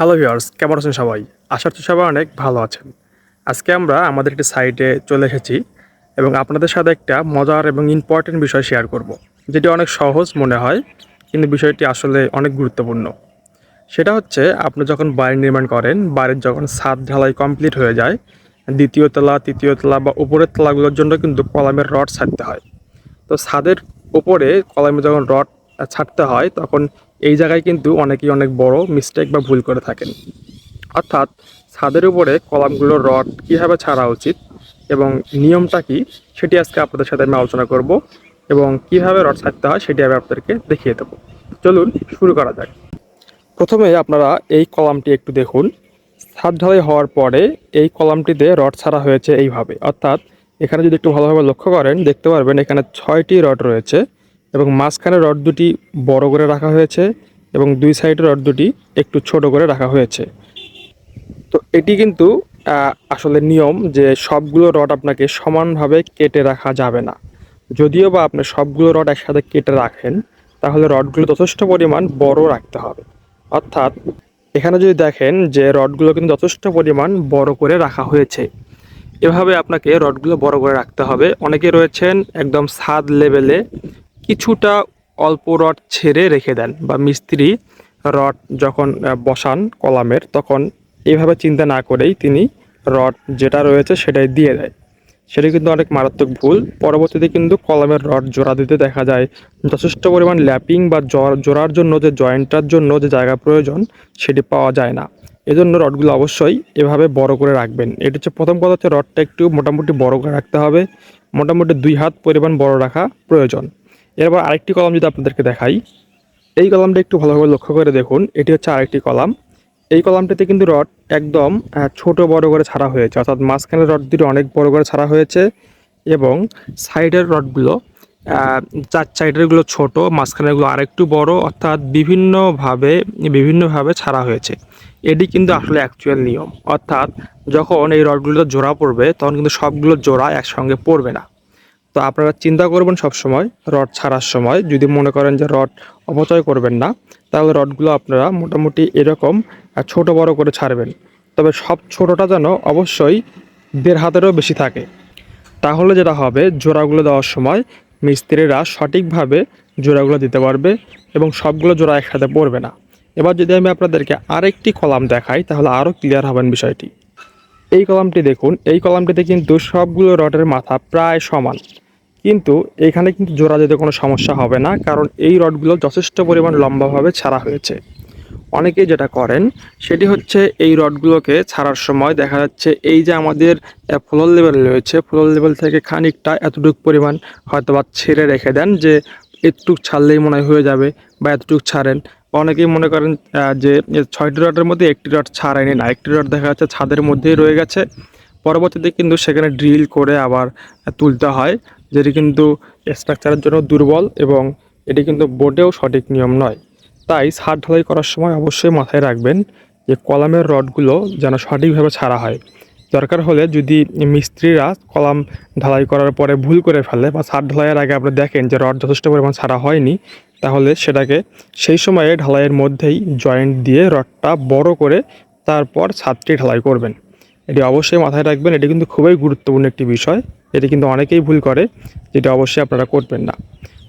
Hello viewers কেমন আছেন সবাই? আশা করছি সবাই অনেক ভালো আছেন। আজকে আমরা আমাদের একটি সাইটে চলে এসেছি এবং আপনাদের সাথে একটা মজার এবং ইম্পর্টেন্ট বিষয় শেয়ার করব। যেটি অনেক সহজ মনে হয়, কিন্তু বিষয়টি আসলে অনেক গুরুত্বপূর্ণ। সেটা হচ্ছে, আপনি যখন বাড়ি নির্মাণ করেন, বাড়ির যখন ছাদ ঢালাই কমপ্লিট হয়ে যায়, দ্বিতীয় তলা, তৃতীয় তলা বা উপরের তলাগুলোর জন্য কিন্তু কলামের রড ছাড়তে হয়। তো ছাদের উপরে কলামে যখন রড ছাড়তে হয়, তখন এই জায়গায় কিন্তু অনেকেই অনেক বড় মিস্টেক বা ভুল করে থাকেন। অর্থাৎ ছাদের উপরে কলামগুলোর রড কীভাবে ছাড়া উচিত এবং নিয়মটা কি সেটি আজকে আপনাদের সাথে আমি আলোচনা করব এবং কীভাবে রড ছাড়তে হয় সেটি আমি আপনাদেরকে দেখিয়ে দেবো। চলুন শুরু করা যাক। প্রথমে আপনারা এই কলামটি একটু দেখুন। ছাদ ঢালাই হওয়ার পরে এই কলামটিতে রড ছাড়া হয়েছে এইভাবে। অর্থাৎ এখানে যদি একটু ভালোভাবে লক্ষ্য করেন, দেখতে পারবেন এখানে ছয়টি রড রয়েছে। এবং মাঝখানে রড দুটি বড় করে রাখা হয়েছে এবং দুই সাইডে রড দুটি একটু ছোট করে রাখা হয়েছে। তো এটি কিন্তু আসলে নিয়ম যে সবগুলো রড আপনাকে সমানভাবে কেটে রাখা যাবে না। যদিও বা আপনি সবগুলো রড একসাথে কেটে রাখেন, তাহলে রডগুলো যথেষ্ট পরিমাণ বড় রাখতে হবে। অর্থাৎ, এখানে যদি দেখেন যে রডগুলো কিন্তু যথেষ্ট পরিমাণ বড় করে রাখা হয়েছে। এভাবে আপনাকে রডগুলো বড় করে রাখতে হবে। অনেকে রয়েছেন একদম ছাদ লেভেলে কিছুটা অল্প রড ছেড়ে রেখে দেন বা মিস্ত্রি রড যখন বসান কলামের, তখন এইভাবে চিন্তা না করেই তিনি রড যেটা রয়েছে সেটাই দিয়ে দেয়। সেটা কিন্তু অনেক মারাত্মক ভুল। পরবর্তীতে কিন্তু কলামের রড জোড়া দিতে দেখা যায়। যথেষ্ট পরিমাণ ল্যাপিং বা জোড়ার জন্য যে জয়েন্টটার জন্য যে জায়গা প্রয়োজন, সেটি পাওয়া যায় না। এজন্য রডগুলো অবশ্যই এভাবে বড় করে রাখবেন। এটা হচ্ছে প্রথম কথা হচ্ছে রডটা একটু মোটামুটি বড় করে রাখতে হবে। মোটামুটি দুই হাত পরিমাণ বড় রাখা প্রয়োজন। এরপর আরেকটি কলাম যদি আপনাদেরকে দেখাই, এই কলামটা একটু ভালোভাবে লক্ষ্য করে দেখুন, এটি হচ্ছে আরেকটি কলাম। এই কলামটিতে কিন্তু রড একদম ছোট বড় করে ছাড়া হয়েছে, অর্থাৎ মাঝখানের রড দুটো অনেক বড় করে ছাড়া হয়েছে এবং সাইডের রডগুলো চার সাইডেরগুলো ছোট, মাঝখানেরগুলো আরেকটু বড়, অর্থাৎ বিভিন্নভাবে বিভিন্নভাবে ছাড়া হয়েছে। এটি কিন্তু আসলে অ্যাকচুয়াল নিয়ম, অর্থাৎ যখন এই রডগুলো জোড়া পড়বে, তখন কিন্তু সবগুলো জোড়া একসঙ্গে পড়বে না। তো আপনারা চিন্তা করবেন সব সময় রড ছাড়ার সময়। যদি মনে করেন যে রড অপচয় করবেন না, তাহলে রডগুলো আপনারা মোটামুটি এরকম ছোট বড় করে ছাড়বেন। তবে সব ছোটটা যেন অবশ্যই দেড় হাতেরও বেশি থাকে। তাহলে যেটা হবে, জোড়াগুলো দেওয়ার সময় মিস্ত্রিরা সঠিকভাবে জোড়াগুলো দিতে পারবে এবং সবগুলো জোড়া একসাথে পড়বে না। এবার যদি আমি আপনাদেরকে আরেকটি কলাম দেখাই, তাহলে আরও ক্লিয়ার হবেন বিষয়টি। এই কলামটি দেখুন, এই কলামটিতে কিন্তু সবগুলো রডের মাথা প্রায় সমান। কিন্তু এখানে কিন্তু জোড়া যেতে কোনো সমস্যা হবে না, কারণ এই রডগুলো যথেষ্ট পরিমাণ লম্বাভাবে ছাড়া হয়েছে। অনেকেই যেটা করেন, সেটি হচ্ছে এই রডগুলোকে ছাড়ার সময় দেখা যাচ্ছে এই যে আমাদের ফ্লোর লেভেল রয়েছে ফ্লোর লেভেল থেকে খানিকটা এতটুকু পরিমাণ হয়তো বা ছেড়ে রেখে দেন যে একটু ছাড়লেই মনে হয় হয়ে যাবে বা এতটুকু ছাড়েন। অনেকেই মনে করেন যে ছয়টি রডের মধ্যে একটি রড ছাড়েনি না, একটি রড দেখা যাচ্ছে ছাদের মধ্যেই রয়ে গেছে। পরবর্তীতে কিন্তু সেখানে ড্রিল করে আবার তুলতে হয়। যেটি কিন্তু স্ট্রাকচারের জন্য দুর্বল এবং এটি কিন্তু বোর্ডেও সঠিক নিয়ম নয়। তাই ছাদ ঢালাই করার সময় অবশ্যই মাথায় রাখবেন যে কলামের রডগুলো যেন সঠিকভাবে ছাড়া হয়। দরকার হলে যদি মিস্ত্রিরা কলাম ঢালাই করার পরে ভুল করে ফেলে বা ছাদ ঢালাইয়ের আগে আপনি দেখেন যে রড যথেষ্ট পরিমাণ ছাড়া হয়নি, তাহলে সেটাকে সেই সময়ে ঢালাইয়ের মধ্যেই জয়েন্ট দিয়ে রডটা বড় করে তারপর ছাদটি ঢালাই করবেন। এটি অবশ্যই মাথায় রাখবেন, এটি কিন্তু খুবই গুরুত্বপূর্ণ একটি বিষয়, এটি কিন্তু অনেকেই ভুল করে, যেটা অবশ্যই আপনারা করবেন না।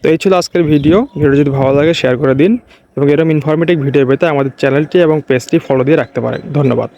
তো এই ছিল আজকের ভিডিও ভিডিও যদি ভালো লাগে শেয়ার করে দিন, এবং এরকম ইনফরমেটিভ ভিডিও পেতে আমাদের চ্যানেলটি এবং পেজটি ফলো দিয়ে রাখতে পারেন। ধন্যবাদ।